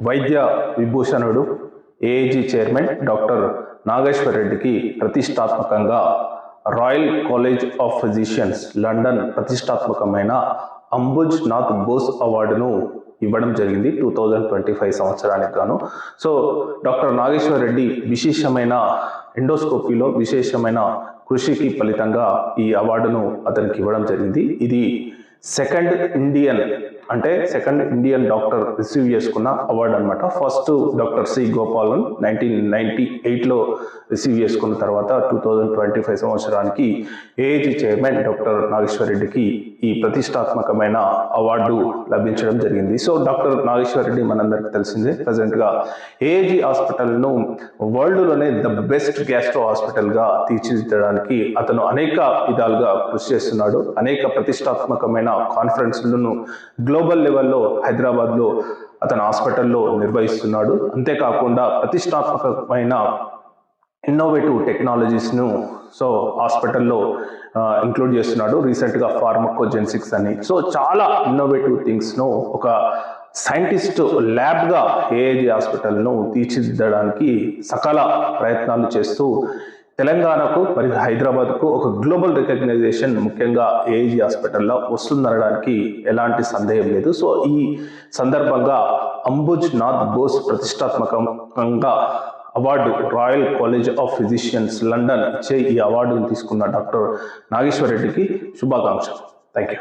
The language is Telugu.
వైద్య విభూషణుడు ఏఏజీ చైర్మన్ డాక్టర్ నాగేశ్వర్ రెడ్డికి ప్రతిష్టాత్మకంగా Royal College of Physicians London ప్రతిష్టాత్మకమైన అంబుజ్ నాథ్ బోస్ అవార్డును ఇవ్వడం జరిగింది టూ థౌజండ్ ట్వంటీ ఫైవ్ సంవత్సరానికి గాను. సో డాక్టర్ నాగేశ్వర్ రెడ్డి విశేషమైన ఎండోస్కోపీలో విశేషమైన కృషికి ఫలితంగా ఈ అవార్డును అతనికి ఇవ్వడం జరిగింది. ఇది సెకండ్ ఇండియన్ అంటే సెకండ్ ఇండియన్ డాక్టర్ రిసీవ్ చేసుకున్న అవార్డు అనమాట first doctor C Gopalan nineteen ninety ఎయిట్లో రిసీవ్ చేసుకున్న తర్వాత టూ థౌజండ్ ట్వంటీ ఫైవ్ సంవత్సరానికి ఏఏజీ చైర్మన్ డాక్టర్ నాగేశ్వర రెడ్డికి ఈ ప్రతిష్టాత్మకమైన అవార్డు లభించడం జరిగింది. సో డాక్టర్ నాగేశ్వర రెడ్డి మనందరికీ తెలిసిందే ప్రజెంట్గా ఏఏజీ హాస్పిటల్ను వరల్డ్లోనే ద బెస్ట్ గ్యాస్ట్రో హాస్పిటల్గా తీర్చిదిద్దడానికి అతను అనేక విధాలుగా కృషి చేస్తున్నాడు. అనేక ప్రతిష్టాత్మకమైన కాన్ఫరెన్స్లను గ్లోబల్ లెవెల్లో హైదరాబాద్లో అతను హాస్పిటల్లో నిర్వహిస్తున్నాడు. అంతేకాకుండా ప్రతిష్టాత్మకమైన ఇన్నోవేటివ్ టెక్నాలజీస్ను సో హాస్పిటల్లో ఇంక్లూడ్ చేస్తున్నాడు. రీసెంట్గా ఫార్మకోజెన్సిక్స్ అని. సో చాలా ఇన్నోవేటివ్ థింగ్స్ను ఒక సైంటిస్ట్ ల్యాబ్గా ఏఏజీ హాస్పిటల్ను తీర్చిదిద్దడానికి సకల ప్రయత్నాలు చేస్తూ తెలంగాణకు మరియు హైదరాబాద్కు ఒక గ్లోబల్ రికగ్నైజేషన్ ముఖ్యంగా ఏజీ హాస్పిటల్లో వస్తుందనడానికి ఎలాంటి సందేహం లేదు. సో ఈ సందర్భంగా అంబుజ్ నాథ్ బోస్ ప్రతిష్టాత్మకంగా award Royal College of Physicians London ఇచ్చే ఈ అవార్డును తీసుకున్న డాక్టర్ నాగేశ్వర్ రెడ్డికి శుభాకాంక్షలు. Thank you